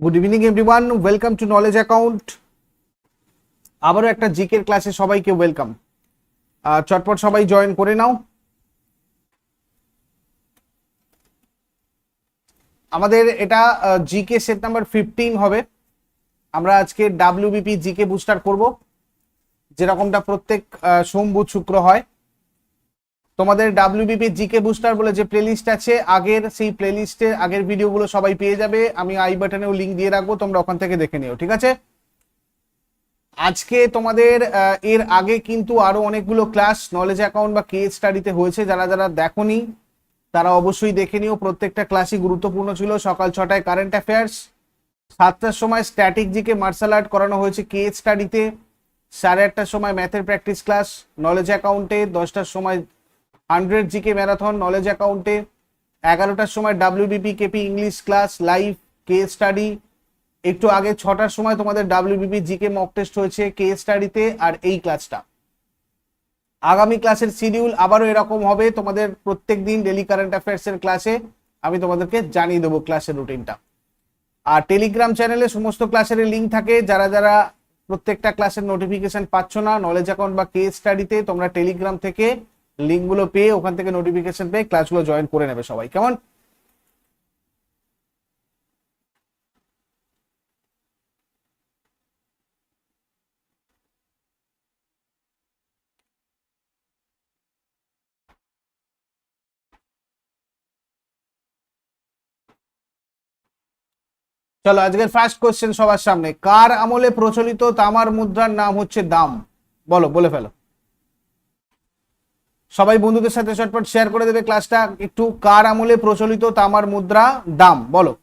Good evening everyone welcome to knowledge account আবারও একটা জিকের ক্লাসে সবাইকে ওয়েলকাম চটপট সবাই জয়েন করে নাও। আমাদের এটা জিকে সেট নাম্বার ফিফটিন হবে। আমরা আজকে ডাব্লিউবিপি জিকে বুস্টার করব। যেরকমটা প্রত্যেক সোম বুধ শুক্র হয়। তোমাদের ডাব্লিউবিপি জিকে বুস্টার বলে যে প্লেলিস্ট আছে, আগের সেই প্লেলিস্টে আগের ভিডিওগুলো সবাই পেয়ে যাবে। আমি আই বাটনেও লিঙ্ক দিয়ে রাখব, তোমরা ওখান থেকে দেখে নিও, ঠিক আছে? আজকে তোমাদের এর আগে কিন্তু আরও অনেকগুলো ক্লাস নলেজ অ্যাকাউন্ট বা কেস স্টাডিতে হয়েছে, যারা যারা দেখোনি, তারা অবশ্যই দেখে নিও। প্রত্যেকটা ক্লাসই গুরুত্বপূর্ণ ছিল। সকাল ছটায় কারেন্ট অ্যাফেয়ার্স সাতটার সময় স্ট্যাটিক জিকে মার্শাল আর্ট করানো হয়েছে কেস স্টাডিতে সাড়ে আটটার সময় ম্যাথের প্র্যাকটিস ক্লাস নলেজ অ্যাকাউন্টে দশটার সময় হান্ড্রেড জিকে ম্যারাথন নলেজ অ্যাকাউন্টে এগারোটার সময় WBP KP English class live case study একটু আগে ছটার সময় তোমাদের ডাব্লিউবিপি জিকে মক টেস্ট হয়েছে কে স্টাডিতে আর এই ক্লাসটা আগামী ক্লাসের শিডিউল আবারও এরকম হবে, তোমাদের প্রত্যেক দিন ডেলি কারেন্ট অ্যাফেয়ার্স এর ক্লাসে আমি তোমাদেরকে জানিয়ে দেবো ক্লাসের রুটিনটা আর টেলিগ্রাম চ্যানেলে সমস্ত ক্লাসের লিঙ্ক থাকে, যারা যারা প্রত্যেকটা ক্লাসের নোটিফিকেশন পাচ্ছ না নলেজ অ্যাকাউন্ট বা কে স্টাডিতে তোমরা টেলিগ্রাম থেকে লিঙ্কগুলো পেয়ে ওখান থেকে নোটিফিকেশন পেয়ে ক্লাসগুলো জয়েন করে নেবে সবাই। কেমন? চলো, আজকের ফার্স্ট কোশ্চেন সবার সামনে। কার আমলে প্রচলিত তামার মুদ্রার নাম হচ্ছে দাম? বলো, বলে ফেলো। সবাই বন্ধুদের সাথে চটপট শেয়ার করে দেবে ক্লাসটা একটু কার আমলে প্রচলিত তামার মুদ্রা দাম? বলো।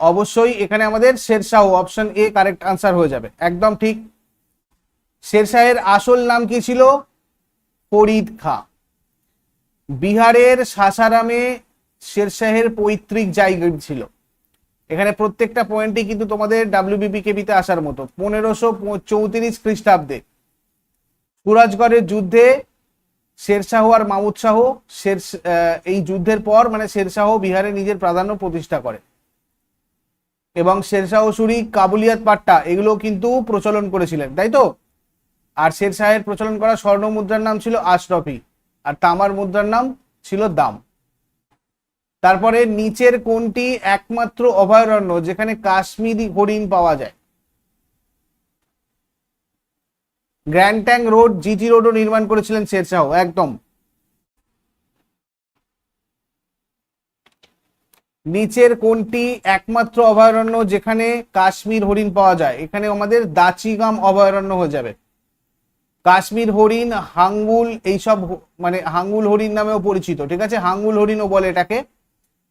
অবশ্যই এখানে আমাদের Shershah option A correct answer হয়ে যাবে। একদম ঠিক। শেরশাহের আসল নাম কি ছিল? ফরিদ খা। বিহারের সাসারামে শেরশাহের পৈতৃক জায়গা ছিল। এখানে প্রত্যেকটা পয়েন্টই কিন্তু তোমাদের ডাব্লিউবিপি কেবিতে আসার মতো। পনেরোশো চৌত্রিশ খ্রিস্টাব্দে সুরাজগড়ের যুদ্ধে শেরশাহ আর মামুদ শাহ শের এই যুদ্ধের পর মানে শেরশাহ বিহারে নিজের প্রাধান্য প্রতিষ্ঠা করে। এবং শেরশাহ সুরি কাবুলিয়াত পাট্টা এগুলো কিন্তু প্রচলন করেছিলেন, তাই তো? আর শেরশাহের প্রচলন করা স্বর্ণ মুদ্রার নাম ছিল আশরফি, আর তামার মুদ্রার নাম ছিল দাম। তারপরে নিচের কোনটি একমাত্র অভয়ারণ্য, যেখানে কাশ্মীরি হরিণ পাওয়া যায়? গ্র্যান্ড ট্যাং রোড, জিটি রোডও নির্মাণ করেছিলেন শেরশাহ একদম। নিচের কোনটি একমাত্র অভয়ারণ্য, যেখানে কাশ্মীর হরিণ পাওয়া যায়? এখানে আমাদের দাচিগাম অভয়ারণ্য হয়ে যাবে। কাশ্মীর হরিণ, হাঙ্গুল, এইসব মানে হাঙ্গুল হরিণ নামেও পরিচিত, ঠিক আছে? হাঙ্গুল হরিণও বলে এটাকে।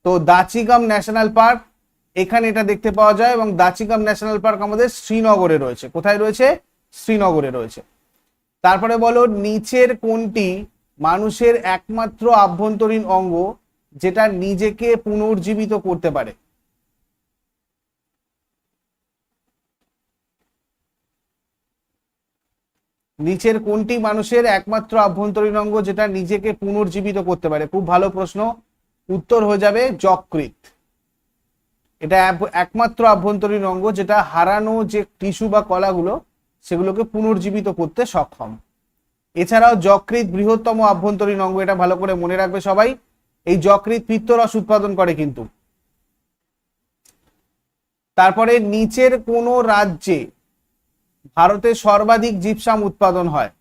তো দাচিগাম ন্যাশনাল পার্ক, এখানে এটা দেখতে পাওয়া যায় এবং দাচিগাম ন্যাশনাল পার্ক আমাদের শ্রীনগরে রয়েছে। কোথায় রয়েছে? শ্রীনগরে রয়েছে। তারপরে বলো, নিচের কোনটি মানুষের একমাত্র আভ্যন্তরীণ অঙ্গ যেটা নিজেকে পুনর্জীবিত করতে পারে? নিচের কোনটি মানুষের একমাত্র আভ্যন্তরীণ অঙ্গ যেটা নিজেকে পুনর্জীবিত করতে পারে? খুব ভালো প্রশ্ন। উত্তর হয়ে যাবে যকৃত এটা একমাত্র আভ্যন্তরীণ অঙ্গ যেটা হারানো যে টিস্যু বা কলাগুলো, সেগুলোকে পুনর্জীবিত করতে সক্ষম। এছাড়াও যকৃত বৃহত্তম আভ্যন্তরীণ অঙ্গ, এটা ভালো করে মনে রাখবে সবাই, এই যকৃত পিত্তরস উৎপাদন করে কিন্তু। তারপরে নিচের কোন রাজ্যে ভারতে সর্বাধিক জিপসাম উৎপাদন হয়।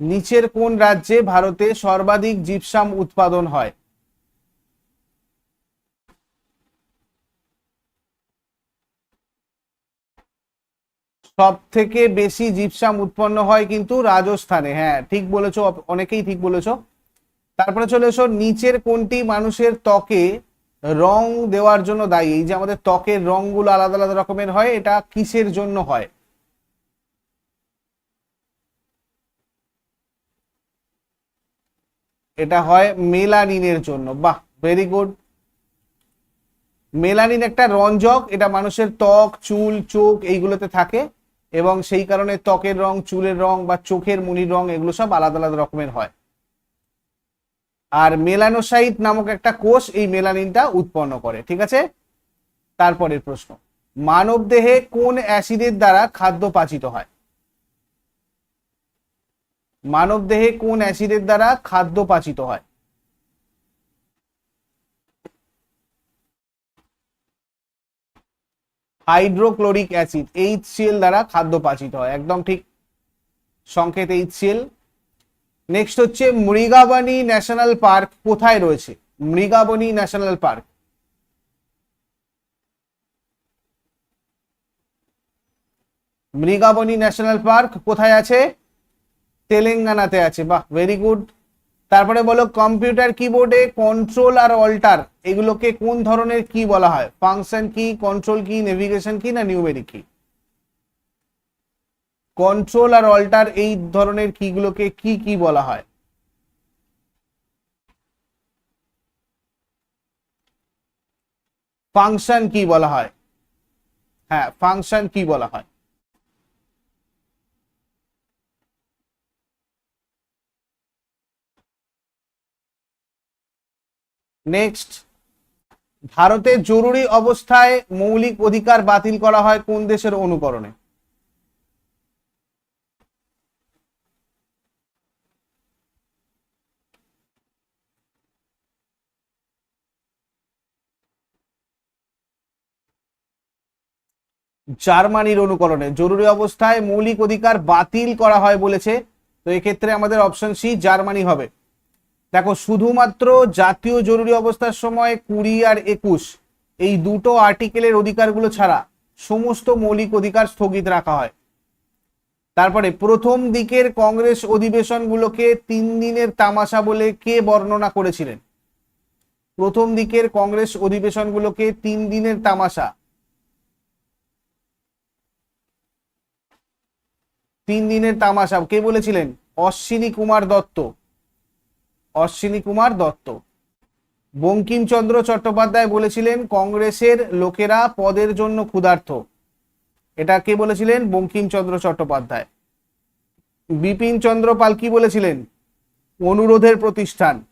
নিচের কোন রাজ্যে ভারতে সর্বাধিক জিপসাম উৎপাদন হয়? সব থেকে বেশি জিপসাম উৎপন্ন হয় কিন্তু রাজস্থানে। হ্যাঁ ঠিক বলেছ অনেকেই ঠিক বলেছ। তারপরে চলে এসো, নিচের কোনটি মানুষের ত্বকে রং দেওয়ার জন্য দায়ী? এই যে আমাদের ত্বকের রংগুলো আলাদা আলাদা রকমের হয়, এটা কিসের জন্য হয়? এটা হয় মেলানিনের জন্য। বাহ ভেরি গুড মেলানিন একটা রঞ্জক, এটা মানুষের ত্বক, চুল, চোখ এইগুলোতে থাকে এবং সেই কারণে ত্বকের রং, চুলের রং বা চোখের মুনির রং এগুলো সব আলাদা আলাদা রকমের হয়। আর মেলানোসাইট নামক একটা কোষ এই মেলানিনটা উৎপন্ন করে, ঠিক আছে? তারপরের প্রশ্ন মানব দেহে কোন অ্যাসিডের দ্বারা খাদ্য পাচিত হয়? মানব দেহে কোন অ্যাসিডের দ্বারা খাদ্য পাচিত হয়? হাইড্রোক্লোরিক অ্যাসিড এইচসিএল দ্বারা খাদ্য পাচিত হয়। একদম ঠিক। সংকেত এইচসিএল নেক্সট হচ্ছে মৃগাবনী ন্যাশনাল পার্ক কোথায় রয়েছে? Mrugavani national park. Mrugavani national park কোথায় আছে? তেলেঙ্গানাতে আছে, বাহ ভেরি গুড তারপরে বলো কম্পিউটার কিবোর্ডে কন্ট্রোল আর অল্টার এগুলোকে কোন ধরনের কি বলা হয়? ফাংশন কি কন্ট্রোল কি নেভিগেশন কি না নিউমেরিক কি কন্ট্রোল আর অল্টার এই ধরনের কিগুলোকে কি কি বলা হয়? ফাংশন কি বলা হয়। হ্যাঁ ফাংশন কি বলা হয়। নেক্সট ভারতে জরুরি অবস্থায় মৌলিক অধিকার বাতিল করা হয় কোন দেশের অনুকরণে? জার্মানির অনুকরণে জরুরি অবস্থায় মৌলিক অধিকার বাতিল করা হয় বলেছে। তো এক্ষেত্রে আমাদের অপশন সি জার্মানি হবে। দেখো, শুধুমাত্র জাতীয় জরুরি অবস্থার সময় কুড়ি আর একুশ, এই দুটো আর্টিকেলের অধিকারগুলো ছাড়া সমস্ত মৌলিক অধিকার স্থগিত রাখা হয়। তারপরে, প্রথম দিকের কংগ্রেস অধিবেশনগুলোকে তিন দিনের তামাশা বলে কে বর্ণনা করেছিলেন? প্রথম দিকের কংগ্রেস অধিবেশনগুলোকে তিন দিনের তামাশা। তিন দিনের তামাশা, কে বলেছিলেন? অশ্বিনী কুমার দত্ত। অশ্বিনী কুমার দত্ত। বঙ্কিমচন্দ্র চট্টোপাধ্যায় বলেছিলেন, কংগ্রেসের লোকেরা পদের জন্য ক্ষুধার্ত। এটা কে বলেছিলেন? বঙ্কিমচন্দ্র চট্টোপাধ্যায়। বিপিন চন্দ্র পাল কি বলেছিলেন? অনুরোধের প্রতিষ্ঠান।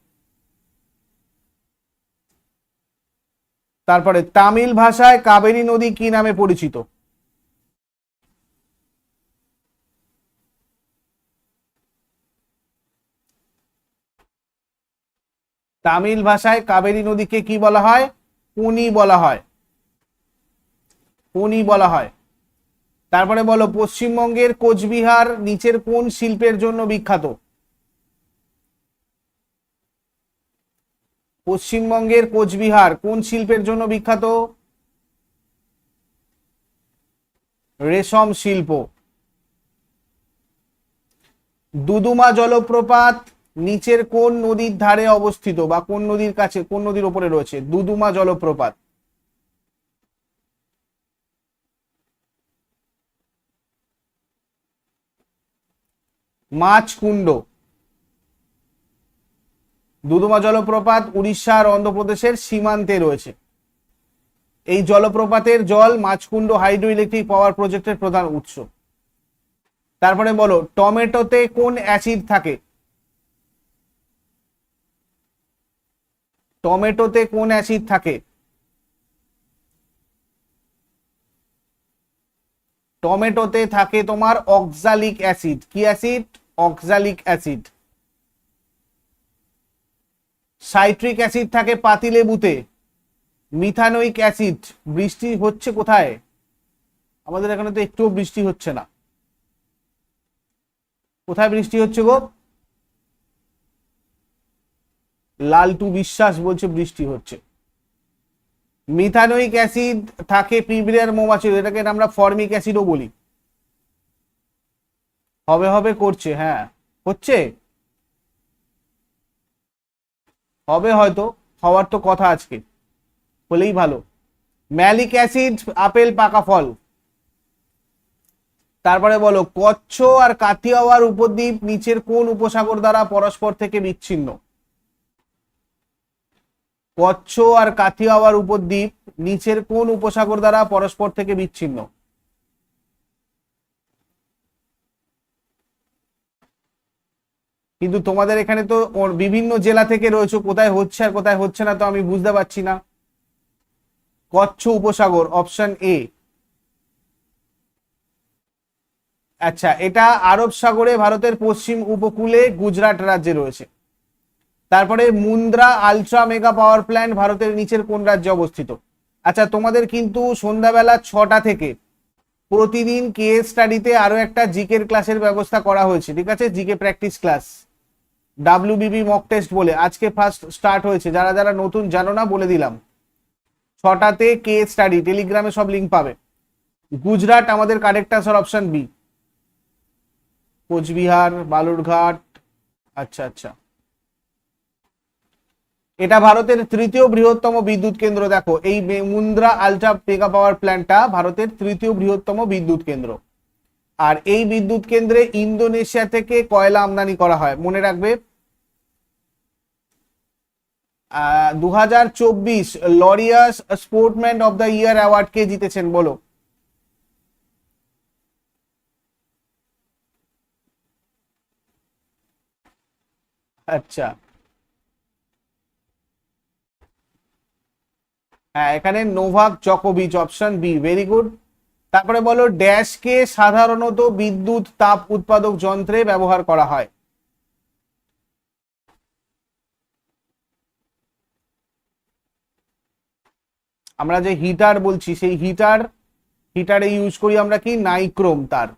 তারপরে, তামিল ভাষায় কাবেরী নদী কি নামে পরিচিত? তামিল ভাষায় কাবেরী নদীকে কি বলা হয়? পুনি বলা হয়। পুনি বলা হয়। তারপরে বলো, পশ্চিমবঙ্গের কোচবিহার নিচের কোন শিল্পের জন্য বিখ্যাত? পশ্চিমবঙ্গের কোচবিহার কোন শিল্পের জন্য বিখ্যাত? রেশম শিল্প। দুদুমা জলপ্রপাত নিচের কোন নদীর ধারে অবস্থিত বা কোন নদীর কাছে, কোন নদীর উপরে রয়েছে? দুদুমা জলপ্রপাত। মাছকুণ্ড। দুদুমা জলপ্রপাত উড়িষ্যা আর অন্ধ্রপ্রদেশের সীমান্তে রয়েছে। এই জলপ্রপাতের জল মাছকুণ্ড হাইড্রো ইলেকট্রিক পাওয়ার প্রজেক্টের প্রধান উৎস। তারপরে বলো, টমেটোতে কোন অ্যাসিড থাকে? টমেটোতে কোন অ্যাসিড থাকে? টমেটোতে থাকে তোমার অক্সালিক অ্যাসিড। কি acid? Oxalic acid. Citric acid থাকে পাতিলেবুতে। Methanoic acid. বৃষ্টি হচ্ছে কোথায়? আমাদের এখানে তো একটুও বৃষ্টি হচ্ছে না। কোথায় বৃষ্টি হচ্ছে গো? লালটু বিশ্বাস বলছে বৃষ্টি হচ্ছে। মিথানোইক অ্যাসিড থাকে পিঁপড়ের মৌমাছি, এটাকে আমরা ফর্মিক অ্যাসিডও বলি। হবে হবে করছে হ্যাঁ হচ্ছে। হবে হয়তো, হওয়ার তো কথা আজকে, হলেই ভালো। ম্যালিক অ্যাসিড, আপেল, পাকা ফল। তারপরে বলো, কচ্ছ আর কাথিয়াওয়ার উপদ্বীপ নিচের কোন উপসাগর দ্বারা পরস্পর থেকে বিচ্ছিন্ন? কচ্ছ আর কাথিয়াওয়ার উপদ্বীপ নিচের কোন উপসাগর দ্বারা পরস্পর থেকে বিচ্ছিন্ন? কিন্তু তোমাদের এখানে তো বিভিন্ন জেলা থেকে রয়েছে, কোথায় হচ্ছে আর কোথায় হচ্ছে না তো আমি বুঝতে পারছি না। কচ্ছ উপসাগর অপশন এ আচ্ছা এটা আরব সাগরে ভারতের পশ্চিম উপকূলে গুজরাট রাজ্যে রয়েছে। তারপরে Mundra ultra mega power plant ভারতের নিচের কোন রাজ্যে অবস্থিত? আচ্ছা তোমাদের কিন্তু সন্ধ্যাবেলা ছটা থেকে প্রতিদিন কে স্টাডিতে আরও একটা জিকের ক্লাসের ব্যবস্থা করা হয়েছে, ঠিক আছে? GK practice class WBB mock test বলে। আজকে ফার্স্ট স্টার্ট হয়েছে। যারা যারা নতুন, জানো না, বলে দিলাম। ছটাতে কে স্টাডি টেলিগ্রামে সব লিঙ্ক পাবে। গুজরাট, আমাদের correct answer option B Coochbehar, Balurghat আচ্ছা আচ্ছা। এটা ভারতের তৃতীয় বৃহত্তম বিদ্যুৎ কেন্দ্র, দেখো, এই মুন্দ্রা আলট্রা মেগা পাওয়ার প্ল্যান্টটা ভারতের তৃতীয় বৃহত্তম বিদ্যুৎ কেন্দ্র। আর এই বিদ্যুৎ কেন্দ্রে ইন্দোনেশিয়া থেকে কয়লা আমদানি করা হয়? মনে রাখবে দু হাজার চব্বিশ Laureus sportsman of the year award কে জিতেছেন, বলো। আচ্ছা। হ্যাঁ এখানে নোভাক জকোভিচ অপশন বি ভেরি গুড তারপরে বলো, ড্যাশকে সাধারণত বিদ্যুৎ, তাপ উৎপাদক যন্ত্রে ব্যবহার করা হয়। আমরা যে হিটার বলছি, সেই হিটার, হিটারে ইউজ করি আমরা কি? নাইক্রোম তার।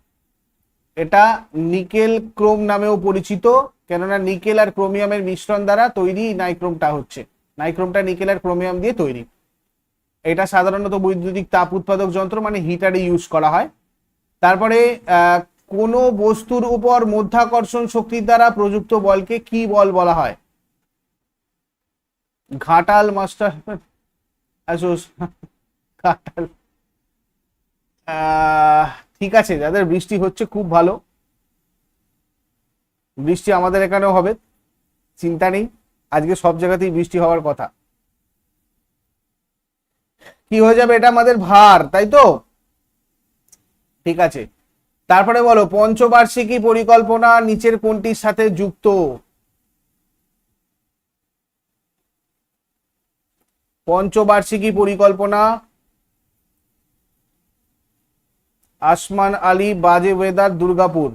এটা নিকেল ক্রোম নামেও পরিচিত, কেননা নিকেল আর ক্রোমিয়ামের মিশ্রণ দ্বারা তৈরি নাইক্রোমটা হচ্ছে। নাইক্রোমটা নিকেল আর ক্রোমিয়াম দিয়ে তৈরি। এটা সাধারণত বৈদ্যুতিক তাপ উৎপাদক যন্ত্র মানে হিটারে ইউজ করা হয়। তারপরে কোনো বস্তুর উপর মধ্যাকর্ষণ শক্তির দ্বারা প্রযুক্ত বলকে কি বল বলা হয়? ঘাটাল মাস্টার ঘাটাল। ঠিক আছে, যাদের বৃষ্টি হচ্ছে খুব ভালো। বৃষ্টি আমাদের এখানেও হবে, চিন্তা নেই। আজকে সব জায়গাতেই বৃষ্টি হওয়ার কথা। কি হয়ে যাবে? এটা আমাদের ভার, তাই তো? ঠিক আছে। তারপরে বলো, পঞ্চবার্ষিকী পরিকল্পনা নিচের কোনটির সাথে যুক্ত? পঞ্চবার্ষিকী পরিকল্পনা। আসমান আলী, বাজে weather Durgapur.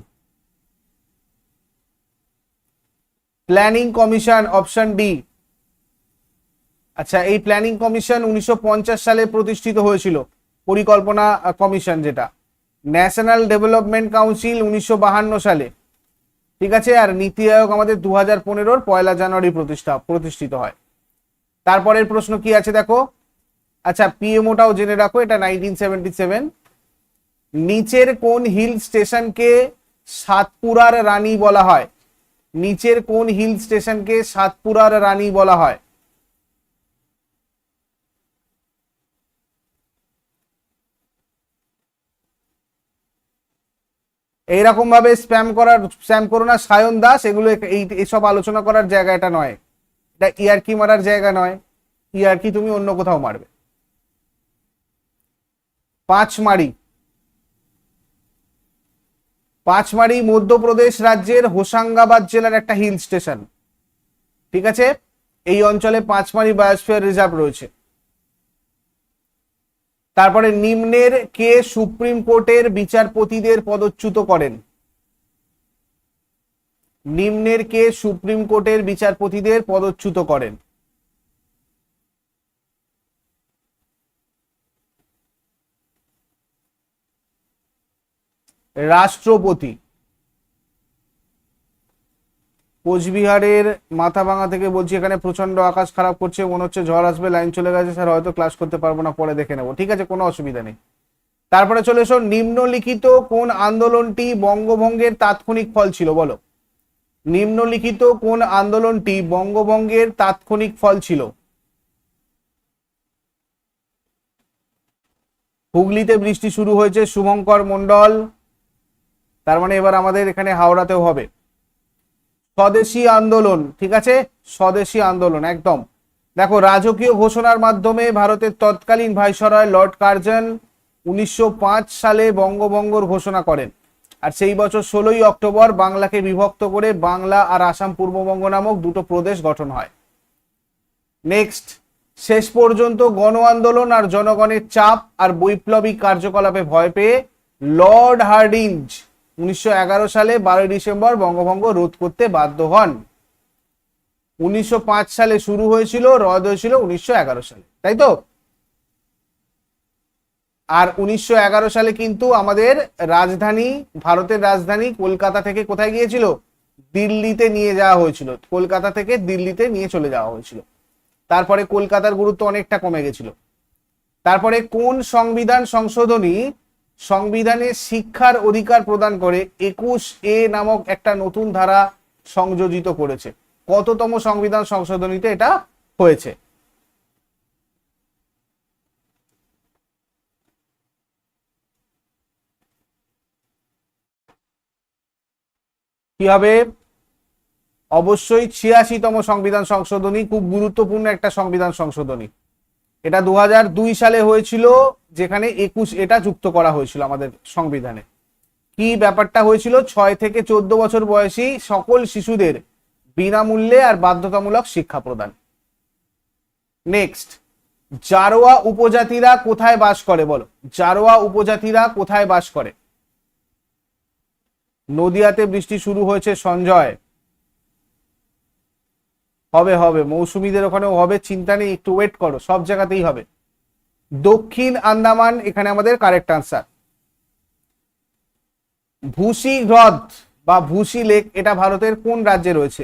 Planning commission option D আচ্ছা এই প্ল্যানিং কমিশন উনিশশো পঞ্চাশ সালে প্রতিষ্ঠিত হয়েছিল। পরিকল্পনা কমিশন যেটা। ন্যাশনাল ডেভেলপমেন্ট কাউন্সিল উনিশশো সালে। ঠিক আছে? আর নীতি আয়োগ আমাদের দু হাজার পনেরোর পয়লা জানুয়ারি প্রতিষ্ঠা, প্রতিষ্ঠিত হয়। তারপরের প্রশ্ন কি আছে দেখো? আচ্ছা পিএমওটাও জেনে রাখো, এটা নাইনটিন সেভেন্টি সেভেন নিচের কোন হিল স্টেশনকে সাতপুরার রানী বলা হয়? নিচের কোন হিল স্টেশনকে সাতপুরার রানী বলা হয়? এইরকম ভাবে স্প্যাম করার স্প্যাম করো না, সায়ন দাস, এগুলো এক- এই এসব আলোচনা করার জায়গা এটা নয়। এটা ইয়ারকি মারার জায়গা নয়। ইয়ারকি তুমি অন্য কোথাও মারবে। পাঁচমারি পাঁচমারি মধ্যপ্রদেশ রাজ্যের হোশাঙ্গাবাদ জেলার একটা হিল স্টেশন ঠিক আছে? এই অঞ্চলে পাঁচমারি বায়োস্ফিয়ার রিজার্ভ রয়েছে। তারপরে নিম্নের কে সুপ্রিম কোর্টের বিচারপতিদের পদচ্যুত করেন? নিম্নের কে সুপ্রিম কোর্টের বিচারপতিদের পদচ্যুত করেন? রাষ্ট্রপতি। কোচবিহারের মাথাভাঙা থেকে বলছি, এখানে প্রচণ্ড আকাশ খারাপ করছে, মনে হচ্ছে ঝড় আসবে, লাইন চলে গেছে, স্যার, হয়তো ক্লাস করতে পারব না, পরে দেখে নেব। ঠিক আছে, কোনো অসুবিধা নেই। তারপরে চলে এসো, নিম্নলিখিত কোন আন্দোলনটি বঙ্গভঙ্গের তাৎক্ষণিক ফল ছিল? বলো। নিম্নলিখিত কোন আন্দোলনটি বঙ্গভঙ্গের তাৎক্ষণিক ফল ছিল? হুগলিতে বৃষ্টি শুরু হয়েছে, শুভঙ্কর মন্ডল তার মানে এবার আমাদের এখানে হাওড়াতেও হবে। স্বদেশী আন্দোলন, ঠিক আছে? স্বদেশী আন্দোলন, একদম। দেখো, রাজকীয় ঘোষণার মাধ্যমে ভারতের তৎকালীন ভাইসরয় লর্ড কার্জন উনিশশো পাঁচ সালে বঙ্গভঙ্গর ঘোষণা করেন। আর সেই বছর ষোলোই অক্টোবর বাংলাকে বিভক্ত করে বাংলা আর আসাম পূর্ববঙ্গ নামক দুটো প্রদেশ গঠন হয়। নেক্সট শেষ পর্যন্ত গণ আন্দোলন আর জনগণের চাপ আর বৈপ্লবিক কার্যকলাপে ভয় পেয়ে লর্ড হার্ডিঞ্জ উনিশশো এগারো সালে বারোই ডিসেম্বর বঙ্গভঙ্গ রোধ করতে বাধ্য হন। উনিশশো পাঁচ সালে শুরু হয়েছিল, রদ হয়েছিল উনিশশো এগারো সালে, তাই তো? আর উনিশশো এগারো সালে কিন্তু আমাদের রাজধানী, ভারতের রাজধানী কলকাতা থেকে কোথায় গিয়েছিল? দিল্লিতে নিয়ে যাওয়া হয়েছিল। কলকাতা থেকে দিল্লিতে নিয়ে চলে যাওয়া হয়েছিল। তারপরে কলকাতার গুরুত্ব অনেকটা কমে গেছিল। তারপরে কোন সংবিধান সংশোধনী সংবিধানে শিক্ষার অধিকার প্রদান করে একুশ এ নামক একটা নতুন ধারা সংযোজিত করেছে। কততম সংবিধান সংশোধনীতে এটা হয়েছে? কি হবে? অবশ্যই ছিয়াশিতম সংবিধান সংশোধনী, খুব গুরুত্বপূর্ণ একটা সংবিধান সংশোধনী। এটা দু সালে হয়েছিল, যেখানে একুশ, এটা যুক্ত করা হয়েছিল আমাদের সংবিধানে। কি ব্যাপারটা হয়েছিল? ছয় থেকে চোদ্দ বছর বয়সী সকল শিশুদের বিনামূল্যে আর বাধ্যতামূলক শিক্ষা প্রদান। নেক্সট জারোয়া উপজাতিরা কোথায় বাস করে বলো? জারোয়া উপজাতিরা কোথায় বাস করে? নদিয়াতে বৃষ্টি শুরু হয়েছে সঞ্জয়। হবে হবে। মৌসুমীদের ওখানেও হবে, চিন্তা নেই, একটু ওয়েট করো, সব জায়গাতেই হবে। দক্ষিণ আন্দামান, এখানে আমাদের কারেক্ট আনসার ভুসি হ্রদ বা ভুসি লেক এটা ভারতের কোন রাজ্যে রয়েছে?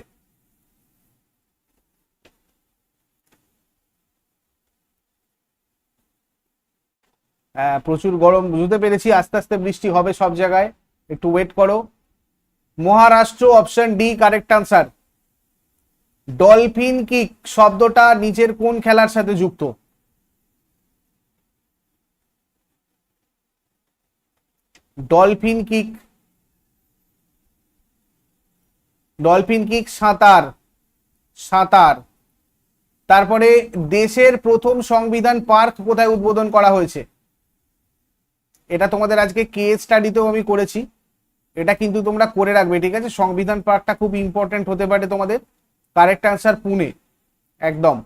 হ্যাঁ প্রচুর গরম, বুঝতে পেরেছি, আস্তে আস্তে বৃষ্টি হবে সব জায়গায়। একটু ওয়েট করো। Maharashtra option D correct answer dolphin kick শব্দটা নিচের কোন খেলার সাথে যুক্ত? ডলফিন কিক ডলফিন কিক সাঁতার? সাঁতার। তারপরে দেশের প্রথম সংবিধান পার্ক কোথায় উদ্বোধন করা হয়েছে? এটা তোমাদের আজকে কে স্টাডিতেও আমি করেছি। এটা কিন্তু তোমরা করে রাখবে, ঠিক আছে? সংবিধান পার্কটা খুব ইম্পর্টেন্ট হতে পারে তোমাদের। কারেক্ট আনসার পুনে একদম।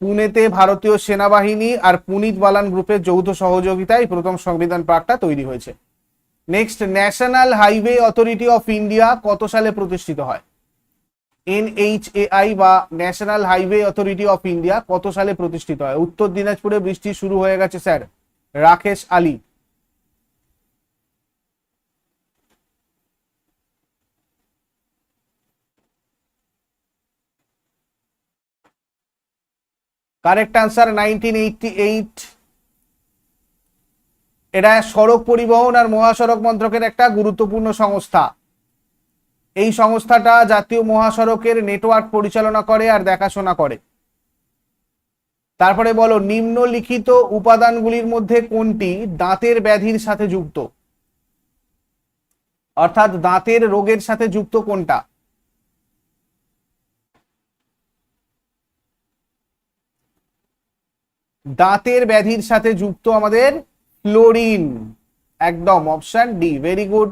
পুনেতে ভারতীয় সেনাবাহিনী আর পুনিত বালান গ্রুপের যৌথ সহযোগিতায় প্রথম সংবিধান পার্কটা তৈরি হয়েছে। Next national highway authority of India কত সালে প্রতিষ্ঠিত হয়? এনএইচএআই বা national highway authority of India কত সালে প্রতিষ্ঠিত হয়? উত্তর দিনাজপুরে বৃষ্টি শুরু হয়ে গেছে, sir. Rakesh Ali. Correct answer nineteen eighty eight এটা সড়ক পরিবহন আর মহাসড়ক মন্ত্রকের একটা গুরুত্বপূর্ণ সংস্থা। এই সংস্থাটা জাতীয় মহাসড়কের নেটওয়ার্ক পরিচালনা করে আর দেখাশোনা করে। তারপরে বলো, নিম্নলিখিত উপাদানগুলির মধ্যে কোনটি দাঁতের ব্যাধির সাথে যুক্ত? অর্থাৎ দাঁতের রোগের সাথে যুক্ত কোনটা? দাঁতের ব্যাধির সাথে যুক্ত আমাদের ফ্লোরিন একদম অপশন ডি ভেরি গুড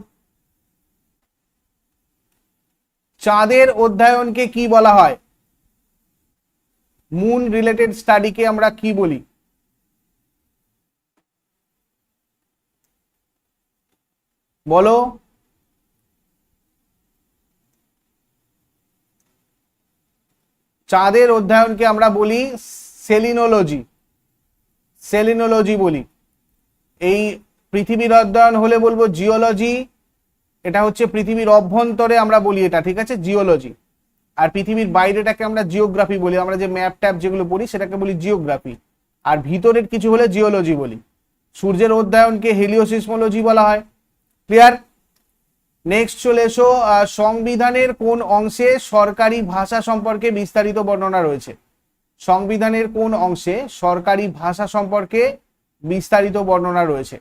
চাঁদের অধ্যয়নকে কি বলা হয়? মুন রিলেটেড স্টাডিকে আমরা কি বলি? বলো। চাঁদের অধ্যয়নকে আমরা বলি সেলিনোলজি সেলিনোলজি বলি। এই পৃথিবীর অধ্যয়ন হলে বলব জিওলজি, এটা হচ্ছে পৃথিবীর অভ্যন্তরে আমরা বলি এটা, ঠিক আছে? জিওলজি। আর পৃথিবীর বাইরেটাকে আমরা জিওগ্রাফি বলি, আমরা যে ম্যাপ ট্যাপ যেগুলো পড়ি সেটাকে বলি জিওগ্রাফি। আর ভিতরের কিছু হলে জিওলজি বলি। সূর্যের অধ্যয়নকে হেলিওসিসমোলজি বলা হয়। ক্লিয়ার? নেক্সট চলে এসো সংবিধানের কোন অংশে সরকারি ভাষা সম্পর্কে বিস্তারিত বর্ণনা রয়েছে? সংবিধানের কোন অংশে সরকারি ভাষা সম্পর্কে বিস্তারিত বর্ণনা রয়েছে?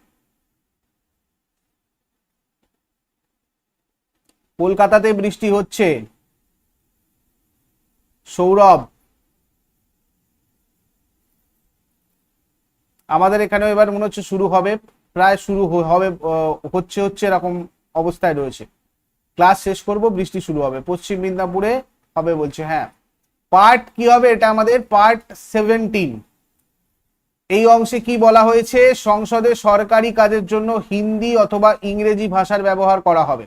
কলকাতাতে বৃষ্টি হচ্ছে। সৌরভ। আমাদের এখানেও এবার মনে হচ্ছে শুরু হবে, প্রায় শুরু হবে হচ্ছে হচ্ছে এরকম অবস্থায় রয়েছে। ক্লাস শেষ করব, বৃষ্টি শুরু হবে। পশ্চিম মিদনাপুরে হবে বলছে হ্যাঁ। পার্ট কি হবে? এটা আমাদের পার্ট সেভেন্টিন। এই অংশে কি বলা হয়েছে? সংসদে সরকারি কাজের জন্য হিন্দি অথবা ইংরেজি ভাষার ব্যবহার করা হবে।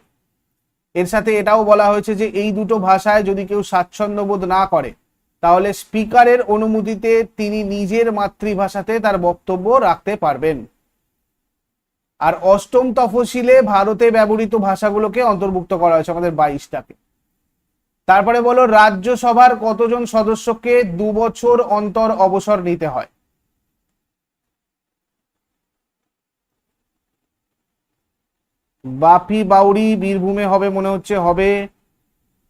এর সাথে এটাও বলা হয়েছে যে এই দুটো ভাষায় যদি কেউ স্বাচ্ছন্দ্য বোধ না করে, তাহলে স্পিকারের অনুমতিতে তিনি নিজের মাতৃভাষাতে তার বক্তব্য রাখতে পারবেন। আর অষ্টম তফসিলে ভারতে ব্যবহৃত ভাষাগুলোকে অন্তর্ভুক্ত করা হয়েছে আমাদের বাইশটাকে। তারপরে বলো, রাজ্যসভার কতজন সদস্যকে দু বছর অন্তর অবসর নিতে হয়? বাপি বাউরি বীরভূমে হবে মনে হচ্ছে, হবে।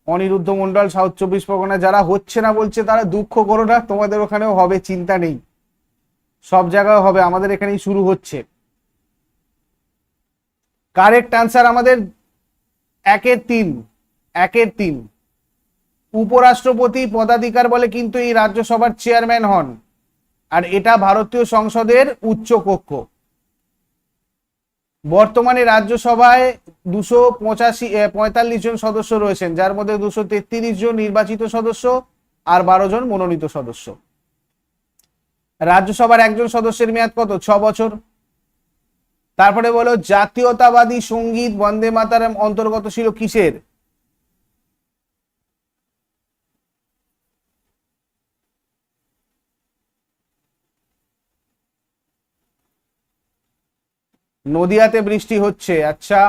অনিরুদ্ধ মন্ডল সাউথ চব্বিশ পরগনা যারা হচ্ছে না বলছে, তারা দুঃখ করো না, তোমাদের ওখানেও হবে, চিন্তা নেই। সব জায়গায় হবে, আমাদের এখানেই শুরু হচ্ছে। কারেক্ট আনসার আমাদের একের তিন একের তিন। উপরাষ্ট্রপতি পদাধিকার বলে কিন্তু এই রাজ্যসভার চেয়ারম্যান হন। আর এটা ভারতীয় সংসদের উচ্চ কক্ষ বর্তমানে রাজ্যসভায় দুশো পঁচাশি পঁয়তাল্লিশ জন সদস্য রয়েছেন, যার মধ্যে দুশো তেত্রিশ জন নির্বাচিত সদস্য আর বারো জন মনোনীত সদস্য। রাজ্যসভার একজন সদস্যের মেয়াদ কত? ছ বছর। তারপরে বলো, জাতীয়তাবাদী সংগীত বন্দে মাতারাম অন্তর্গত ছিল কিসের? নদিয়াতে বৃষ্টি হচ্ছে। আচ্ছা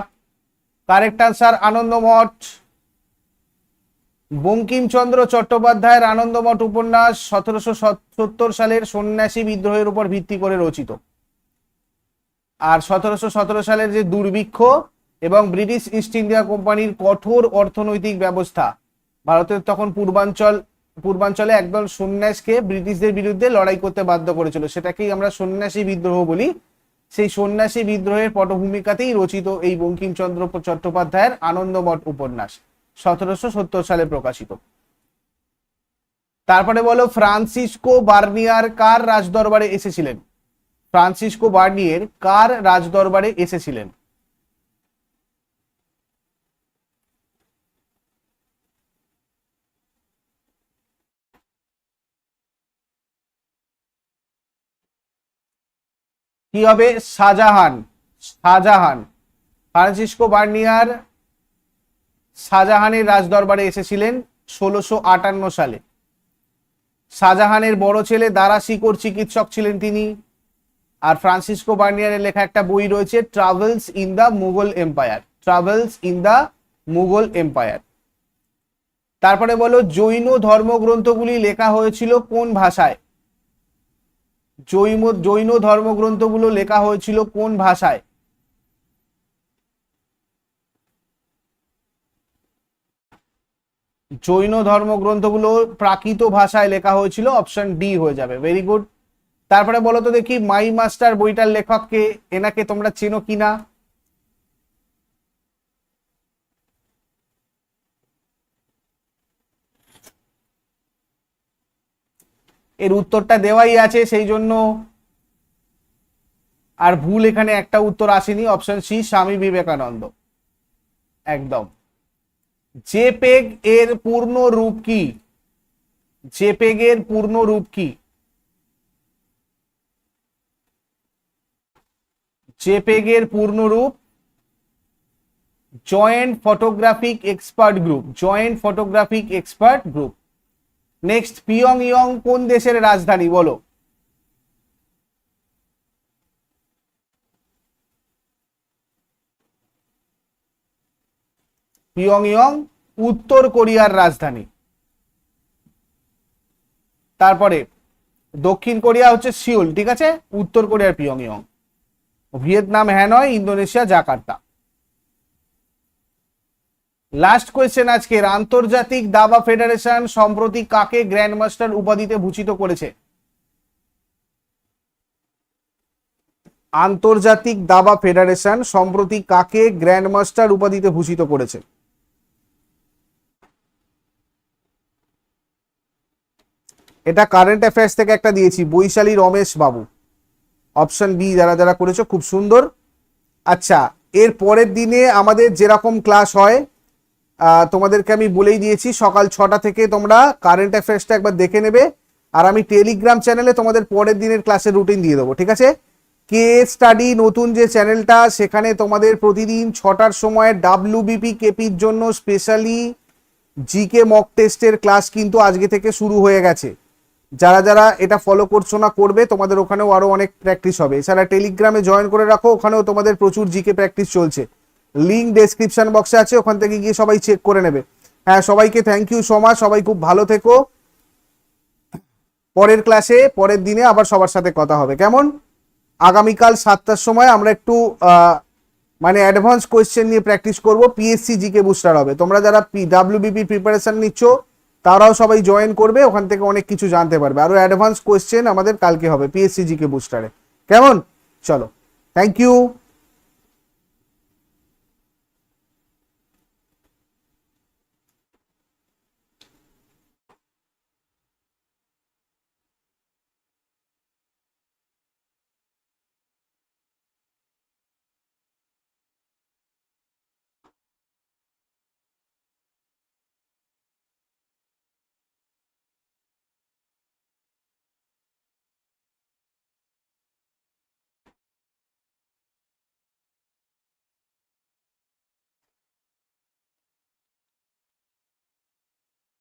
কারেক্ট আনসার আনন্দমঠ। বঙ্কিমচন্দ্র চট্টোপাধ্যায়ের আনন্দমঠ উপন্যাস সতেরোশো সত্তর সালের সন্ন্যাসী বিদ্রোহের উপর ভিত্তি করে রচিত। আর সতেরোশো সতেরো সালের যে দুর্ভিক্ষ এবং ব্রিটিশ ইস্ট ইন্ডিয়া কোম্পানির কঠোর অর্থনৈতিক ব্যবস্থা, ভারতের তখন পূর্বাঞ্চল, পূর্বাঞ্চলে একদল সন্ন্যাসকে ব্রিটিশদের বিরুদ্ধে লড়াই করতে বাধ্য করেছিল। সেটাকেই আমরা সন্ন্যাসী বিদ্রোহ বলি। সেই সন্ন্যাসী বিদ্রোহের পটভূমিকাতেই রচিত এই বঙ্কিমচন্দ্র চট্টোপাধ্যায়ের আনন্দমঠ উপন্যাস, সতেরোশো সত্তর সালে প্রকাশিত। তারপরে বলো, ফ্রান্সিসকো বার্নিয়ার কার রাজদরবারে এসেছিলেন? ফ্রান্সিসকো বার্নিয়ের কার রাজদরবারে এসেছিলেন? কি হবে? শাহজাহান। শাহজাহান। ফ্রান্সিসকো বার্নিয়ার শাহজাহানের রাজদরবারে এসেছিলেন ষোলোশো আটান্ন সালে। শাহজাহানের বড় ছেলে দারা শিকর চিকিৎসক ছিলেন তিনি। আর ফ্রান্সিসকো বার্নিয়ারের লেখা একটা বই রয়েছে travels in the Mughal empire travels in the Mughal empire তারপরে বলো, জৈন ধর্মগ্রন্থগুলি লেখা হয়েছিল কোন ভাষায়? জৈন জৈন ধর্মগ্রন্থগুলো লেখা হয়েছিল কোন ভাষায়? জৈন ধর্মগ্রন্থগুলো প্রাকৃত ভাষায় লেখা হয়েছিল অপশন ডি হয়ে যাবে। ভেরি গুড তারপরে বলো তো দেখি মাই মাস্টার বইটার লেখককে, এনাকে তোমরা চেনো কিনা? এর উত্তরটা দেওয়াই আছে, সেই জন্য আর ভুল এখানে একটা উত্তর আসেনি। Option C Swami Vivekananda. একদম। জেপেগ এর পূর্ণ রূপ কি? জেপেগ এর পূর্ণ রূপ কি? জেপেগ এর পূর্ণ রূপ, joint photographic expert group. Joint photographic expert group. Next পিয়ং ইয়ং কোন দেশের রাজধানী? বলো। পিয়ং ইয়ং উত্তর কোরিয়ার রাজধানী। তারপরে, দক্ষিণ কোরিয়া হচ্ছে সিউল, ঠিক আছে? উত্তর কোরিয়ার পিয়ং young Vietnam, Hanoi, Indonesia, Jakarta. Last question আজকের, আন্তর্জাতিক দাবা ফেডারেশন সম্প্রতি কাকে গ্র্যান্ডমাস্টার উপাধিতে ভূষিত করেছে? আন্তর্জাতিক দাবা ফেডারেশন সম্প্রতি কাকে গ্র্যান্ডমাস্টার উপাধিতে ভূষিত করেছে? এটা কারেন্ট অ্যাফেয়ার্স থেকে একটা দিয়েছি, বৈশালী রমেশ বাবু। অপশন বি যারা যারা করেছ, খুব সুন্দর। আচ্ছা এর পরের দিনে আমাদের যেরকম ক্লাস হয় তোমাদেরকে আমি বলেই দিয়েছি, সকাল ছটা থেকে তোমরা কারেন্ট অ্যাফেয়ার্সটা একবার দেখে নেবে। আর আমি টেলিগ্রাম চ্যানেলে তোমাদের পরের দিনের ক্লাসের রুটিন দিয়ে দেবো, ঠিক আছে? কে স্টাডি নতুন যে চ্যানেলটা সেখানে তোমাদের প্রতিদিন ছটার সময় ডাব্লিউবিপি কেপির জন্য স্পেশালি জিকে মক টেস্টের ক্লাস কিন্তু আজকে থেকে শুরু হয়ে গেছে। যারা যারা এটা ফলো করছ না, করবে, তোমাদের ওখানেও আরও অনেক প্র্যাকটিস হবে। এছাড়া টেলিগ্রামে জয়েন করে রাখো, ওখানেও তোমাদের প্রচুর জিকে প্র্যাকটিস চলছে। লিঙ্ক ডেসক্রিপশন বক্সে আছে, ওখান থেকে গিয়ে সবাই চেক করে নেবে। হ্যাঁ সবাইকে থ্যাংক ইউ সো মাচ সবাই খুব ভালো থেকো। পরের ক্লাসে পরের দিনে আবার সবার সাথে কথা হবে। কেমন? আগামীকাল সাতটার সময় আমরা একটু মানে অ্যাডভান্স কোয়েশ্চেন নিয়ে প্র্যাকটিস করব পিএসসি জিকে বুস্টার হবে। তোমরা যারা পি ডাব্লিউবিপি প্রিপারেশন নিচ্ছ, তারাও সবাই জয়েন করবে, ওখান থেকে অনেক কিছু জানতে পারবে। আরও অ্যাডভান্স কোয়েশ্চেন আমাদের কালকে হবে পিএসসি জিকে বুস্টারে কেমন? চলো থ্যাংক ইউ